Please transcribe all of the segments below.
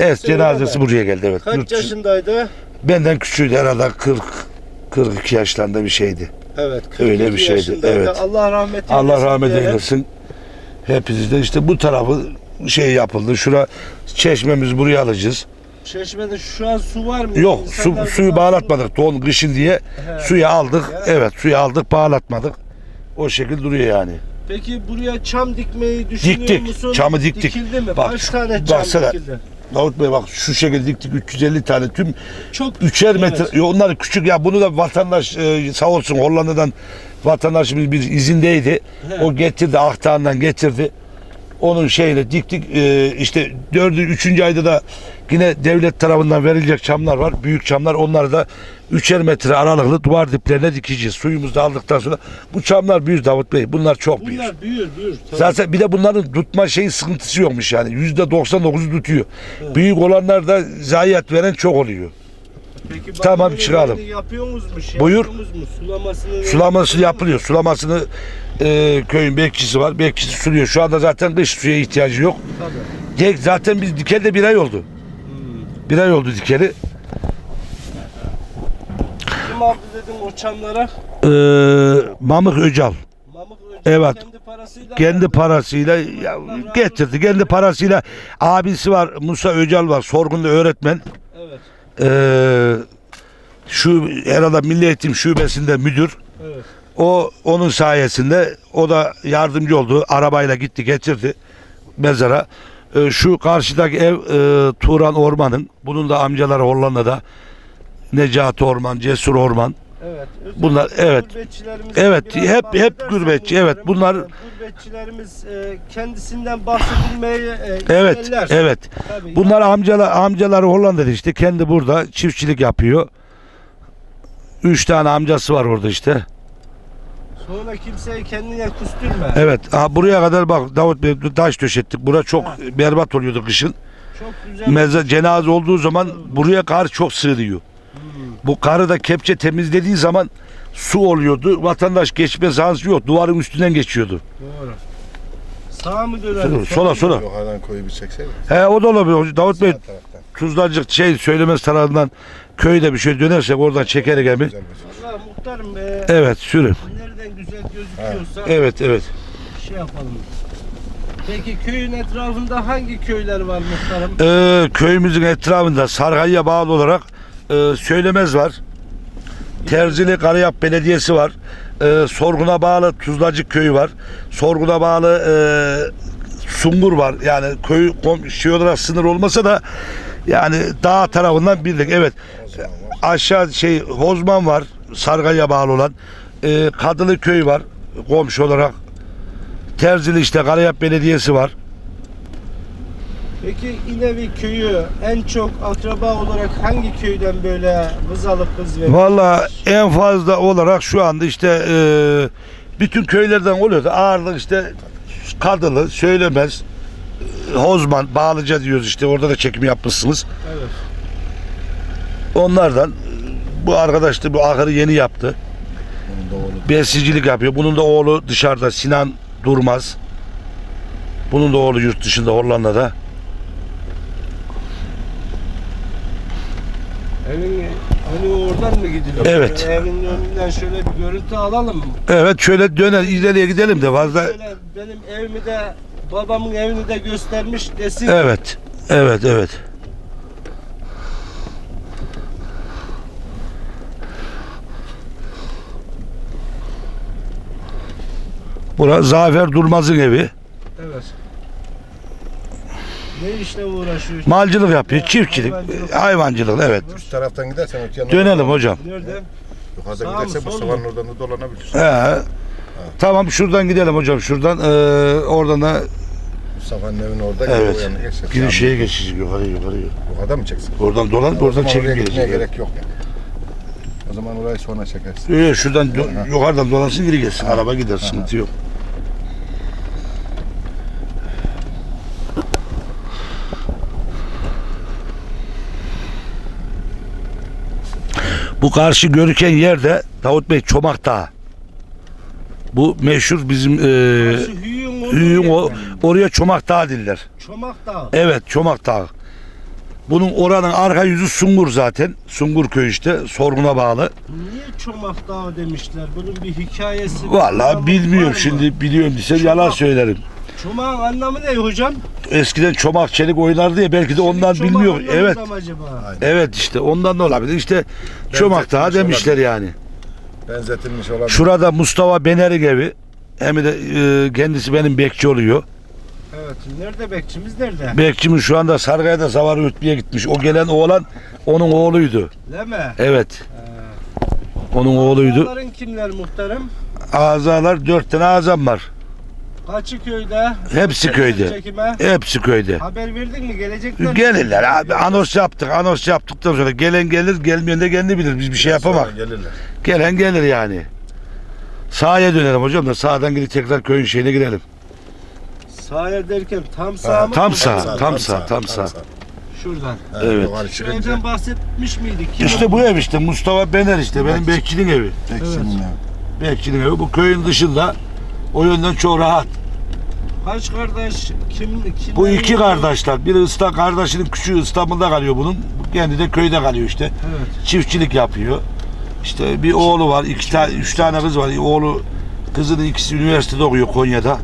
Evet cenazesi buraya geldi evet. Kaç Yurt yaşındaydı? Benden küçüğüydü herhalde 40 42 yaşlarında bir şeydi. Evet. Öyle 42 bir şeydi, yaşındaydı. evet. Allah rahmet eylesin. Allah rahmet diyelim. eylesin. Hepiniz de işte bu tarafı şey yapıldı. Şura çeşmemiz buraya alacağız. Çeşmede şu an su var mı? Yok su, İnsanlar suyu bağlatmadık. Don kışın diye He. suyu aldık. Ya. Evet suyu aldık bağlatmadık. O şekil duruyor yani. Peki buraya çam dikmeyi düşünüyor Diktik, musun? çamı diktik. Dikildi mi? Bak, Kaç tane çam baksana. dikildi? Davut Bey bak şu şekilde diktik 350 tane tüm Çok üçer Evet. metre. Yo, onlar küçük ya bunu da vatandaş e, sağ olsun Hollanda'dan vatandaşımız bir izindeydi. He. O getirdi Ahtağ'ından getirdi. Onun şeyle diktik e, işte dördü üçüncü ayda da yine devlet tarafından verilecek çamlar var. Büyük çamlar onları da üçer metre aralıklı duvar diplerine dikeceğiz. Suyumuzu da aldıktan sonra bu çamlar büyür Davut Bey. Bunlar çok büyür. Bunlar büyür büyür. Tabii. Zaten bir de bunların tutma şeyi sıkıntısı yokmuş yani. Yüzde 99'u tutuyor. Büyük olanlar da zayiat veren çok oluyor. Peki Tamam, çıkaralım. böyle Yapıyorsunuz mu? Şey Buyur. yapıyorsunuz mu? Sulamasını Sulaması yapılıyor. Sulamasını e, köyün bekçisi var. Bekçisi suluyor. Şu anda zaten kış suya ihtiyacı yok. Tabii. Zaten biz dikeli de bir ay oldu. Hmm. Bir ay oldu dikeli. Kim aldı dedim o çamlara? Ee, Mamık Öcal. Mamık Evet. kendi parasıyla Kendi parasıyla ya, getirdi. Kendi parasıyla abisi var. Musa Öcal var. Sorgunlu öğretmen. Evet. Ee, şu herhalde Milli Eğitim Şubesi'nde müdür. Evet. O onun sayesinde o da yardımcı oldu. Arabayla gitti getirdi mezara. Ee, şu karşıdaki ev e, Turan Orman'ın. Bunun da amcaları Hollanda'da. Necati Orman, Cesur Orman. Evet. Bunlar evet. Evet, hep- hep gurbetçi, evet, bunlar- gurbetçilerimiz e, kendisinden bahsedilmeyi e, Evet, isterler. evet. Tabii. Bunlar amcalar amcaları Hollanda'da işte. Kendi burada çiftçilik yapıyor. Üç tane amcası var orada işte. Sonra kimseyi kendine kusturma. Evet. Ha, buraya kadar bak Davut Bey taş döşettik. Bura çok berbat oluyordu kışın. Çok güzel. Mezar cenaze olduğu zaman buraya kar çok sığıyor. Bu karı da kepçe temizlediği zaman su oluyordu. Vatandaş geçme şansı yok. Duvarın üstünden geçiyordu. Doğru. Sağa mı dönelim? Sola sola. Yukarıdan koyu bir çeksene. He o da olabilir. Davut Bey. Tuzlacık şey söylemez tarafından köyde bir şey dönersek oradan çekerek bir şey. Valla muhtarım e, Evet sürün. nereden güzel gözüküyorsa Evet evet. şey yapalım. Peki köyün etrafında hangi köyler var muhtarım? Ee, köyümüzün etrafında Sargay'a bağlı olarak e, Söylemez var. Terzili Karayap Belediyesi var. Ee, Sorgun'a bağlı Tuzlacık Köyü var. Sorgun'a bağlı e, Sungur var. Yani köy şey olarak sınır olmasa da yani dağ tarafından birlik. Evet. Aşağı şey Hozman var. Sargay'a bağlı olan. Ee, Kadılı Köy var. Komşu olarak. Terzili işte Karayap Belediyesi var. Peki İnevi köyü en çok akraba olarak hangi köyden böyle kız alıp kız vermiş? Valla en fazla olarak şu anda işte e, bütün köylerden oluyor da ağırlık işte Kadılı, Söylemez, e, Hozman, Bağlıca diyoruz işte orada da çekim yapmışsınız. Evet. Onlardan e, bu arkadaş da bu ahırı yeni yaptı. Bunun da oğlu. Besicilik yapıyor. Bunun da oğlu dışarıda Sinan Durmaz. Bunun da oğlu yurt dışında Hollanda'da. Evin hani oradan mı gidiliyor? Evet. Şöyle evin önünden şöyle bir görüntü alalım mı? Evet şöyle döner ileriye gidelim de fazla. Şöyle benim evimi de babamın evini de göstermiş desin. Evet. Evet evet. Bura Zafer Durmaz'ın evi. Evet. Ne işle uğraşıyor? Malcılık yapıyor, çiftçilik, Hayvancılık. hayvancılık evet. Üst taraftan gidersen öte yanına Dönelim hocam. Nerede? Yukarıda Sağ mı, bu sol mu? savanın oradan da dolanabilirsin. He. Tamam şuradan gidelim hocam şuradan. Ee, oradan da Bu savanın evinin orada Evet. o yana geçeceksin. giriş şeye geçeceğiz yukarı yukarı. Yukarıda mı çeksin? Oradan dolan O oradan zaman oraya gitmeye gelecek. gerek yok yani. O zaman orayı sonra çekersin. Evet, şuradan do- yukarıdan dolansın geri gelsin. Araba gider sıkıntı yok. Bu karşı görüken yerde Davut Bey Çomak Dağı. Bu meşhur bizim e, Hüyün o, oraya Çomak Dağı diller. Çomak Dağı. Evet Çomak Dağı. Bunun oranın arka yüzü Sungur zaten. Sungur köy işte. Sorguna bağlı. Niye Çomak Dağı demişler? Bunun bir hikayesi. Vallahi bilmiyorum şimdi biliyorum desem yalan söylerim. Çomak'ın anlamı ne hocam? Eskiden çomak çelik oynardı ya belki de ondan Çomak bilmiyor. Evet. mı acaba? Evet işte ondan da olabilir. İşte çomak daha Benzetilmiş demişler olabilir. yani. Benzetilmiş olan. Şurada Mustafa Benerik evi. Hem de e, kendisi benim bekçi oluyor. Evet. Nerede bekçimiz nerede? Bekçimin şu anda Sargaya'da savar ötmeye gitmiş. O gelen oğlan onun oğluydu. Değil mi? Evet. Onun oğluydu. Bunların kimler muhtarım? Azalar dört tane azam var. Kaçı köyde? Hepsi köyde. Çekime. Hepsi köyde. Haber verdin mi? Gelecekler mi? Gelirler abi. Anons yaptık. Anons yaptıktan sonra gelen gelir, gelmeyen de kendi bilir. Biz bir şey yapamak. Gelirler. Gelen gelir yani. Sağa dönelim hocam da sağdan gidip tekrar köyün şeyine girelim. Sağa derken tam sağ mı? tam sağ. tam sağ, tam sağ. Şuradan. Evet. Yukarı Şu çıkınca. evden bahsetmiş miydik? Kim İşte bu ev işte Mustafa Bener işte benim bekçinin evi. Ekşinin evi. Bekçinin evi. Bu köyün dışında o yönden çok rahat. Kaç kardeş? Kim? kim Bu iki kardeşler. Biri İsta kardeşinin küçüğü İstanbul'da kalıyor bunun. Kendi de köyde kalıyor işte. Evet. Çiftçilik yapıyor. İşte bir oğlu var, iki tane, üç tane kız var. Oğlu, kızının ikisi üniversitede okuyor Konya'da.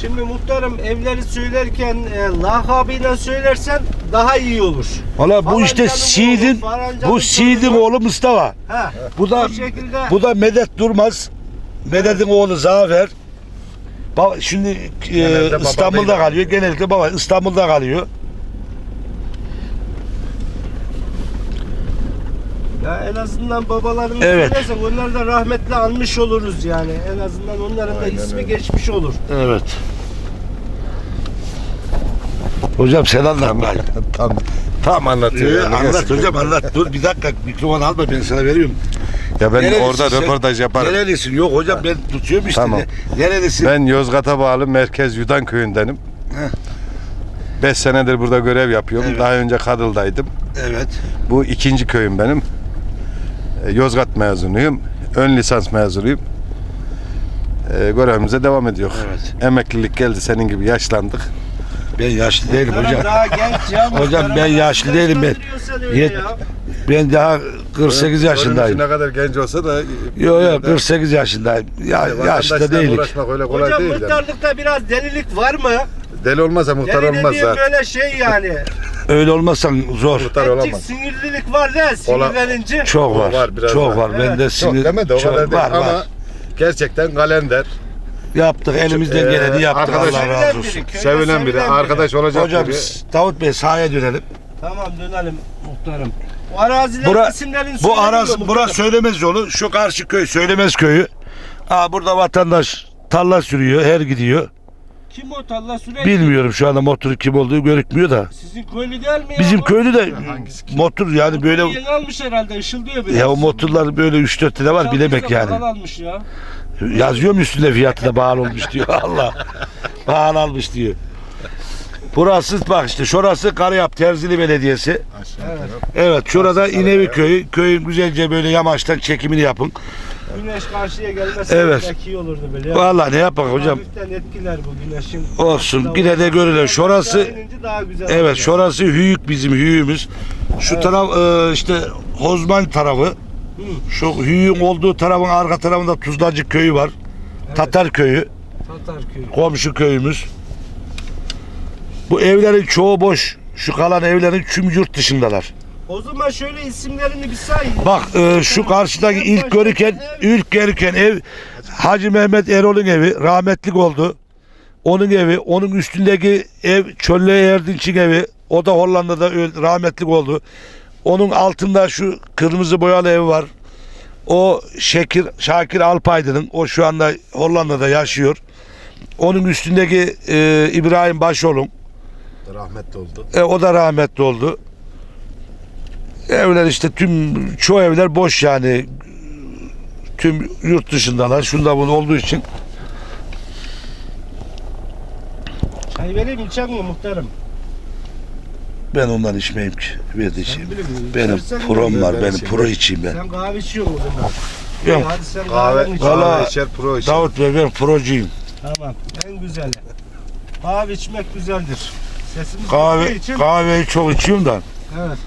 Şimdi muhtarım evleri söylerken e, lakabıyla söylersen daha iyi olur. Valla bu işte Siid'in, oğlu, falancanın bu Siid'in torunu. oğlu Mustafa. Ha. Bu da şekilde. bu da Medet Durmaz. Medet'in oğlu Zafer. Baba, şimdi e, Genelde İstanbul'da kalıyor. Genellikle baba İstanbul'da kalıyor. Ya en azından babalarını Evet. söylersen onları da rahmetle anmış oluruz yani. En azından onların da Aynen ismi öyle. geçmiş olur. Evet. Hocam sen anlat bari. Tam, tam anlatıyor. Ee, yani. anlat Gerçekten. hocam anlat. Dur bir dakika mikrofon alma ben sana veriyorum. Ya ben Nerelisin orada sen? röportaj yaparım. Nerelisin? Yok hocam ben tutuyorum işte. Tamam. Nerelisin? Ben Yozgat'a bağlı Merkez Yudan köyündenim. Heh. 5 senedir burada görev yapıyorum. Evet. Daha önce Kadıl'daydım. Evet. Bu ikinci köyüm benim. E, Yozgat mezunuyum. Ön lisans mezunuyum. E, görevimize devam ediyor. Evet. Emeklilik geldi senin gibi yaşlandık. Ben yaşlı değilim hocam. Daha genç ya. Hocam ben yaşlı değilim ben. Yet- ya. Ben daha 48 yaşındayım. Ne kadar genç olsa da Yok yok 48 yaşındayım. Ya, yaşlı da Vatandaşla değilik. uğraşmak öyle kolay Hocam değil. yani. muhtarlıkta biraz delilik var mı? Deli olmazsa muhtar Deli olmaz dediğim böyle şey yani. Öyle olmasan zor. Muhtar Azıcık olamaz. sinirlilik var değil sinirlenince. Çok var. Var, biraz çok var. Ben de Çok sinir de o çok- kadar değil var, ama var. gerçekten kalender. Yaptık elimizden Ee, geleni yaptık. arkadaş- Allah razı olsun. Köyde Sevilen biri, arkadaş olacak Hocam biri. Davut Bey sahaya dönelim. Tamam dönelim muhtarım. Bu arazilerin Bura, isimlerini bu muhtarım? bura Söylemez yolu. Şu karşı köy Söylemez köyü. Aa, burada vatandaş tarla sürüyor. Her gidiyor. Kim o talla sürekli? Bilmiyorum şu anda motoru kim olduğu görükmüyor da. Sizin köylü değil mi ya? Bizim bu? köylü de Hangisi kim? motor yani böyle Yeni almış herhalde ışıldıyor biraz. ya o motorlar böyle 3-4 tane var bilemek Çaldıysa yani. pahalı almış ya. Yazıyor mu üstünde fiyatı da bağlı olmuş diyor. Allah. Bağlı almış diyor. Burası bak işte şurası Karayap Terzili Belediyesi. Evet. Evet şurada İnevi Köyü. Köyün güzelce böyle yamaçtan çekimini yapın. Güneş karşıya gelmese Evet. iyi olurdu böyle. ya. Vallahi ne yapalım hocam. Hafiften etkiler bu güneşin. Olsun yine de görülür. Şurası daha güzel evet oluyor. şurası Hüyük bizim Hüyüğümüz. Şu taraf e, işte Hozman tarafı. Şu Hüyük'ün olduğu tarafın arka tarafında Tuzlacık Köyü var. Tatar Köyü. Tatar köyü. komşu köyümüz. Bu evlerin çoğu boş. Şu kalan evlerin tüm yurt dışındalar. O zaman şöyle isimlerini bir say. Bak e, şu karşıdaki ilk görüken ilk görüken ev Hacı Mehmet Erol'un evi rahmetlik oldu. Onun evi, onun üstündeki ev Çölle Erdinç'in evi. O da Hollanda'da rahmetlik oldu. Onun altında şu kırmızı boyalı ev var. O Şekir, Şakir Alpaydın'ın. O şu anda Hollanda'da yaşıyor. Onun üstündeki e, İbrahim Başol'un. Rahmetli oldu. E, o da rahmetli oldu. Evler işte tüm çoğu evler boş yani. Tüm yurt dışındalar. Şunda bunu olduğu için. Çay vereyim içecek mi muhtarım? Ben ondan içmeyeyim ki. Verdi içeyim. Benim prom var. ben Benim pro içeyim ben. Sen kahve içiyor musun o zaman? Yok. Hadi sen Kahve, kahveni iç. Valla- kahve içer, pro içer. Davut Bey ben procuyum. Tamam en güzeli. Kahve içmek güzeldir. Sesimiz Kahve, için. kahveyi çok içiyorum da. Evet.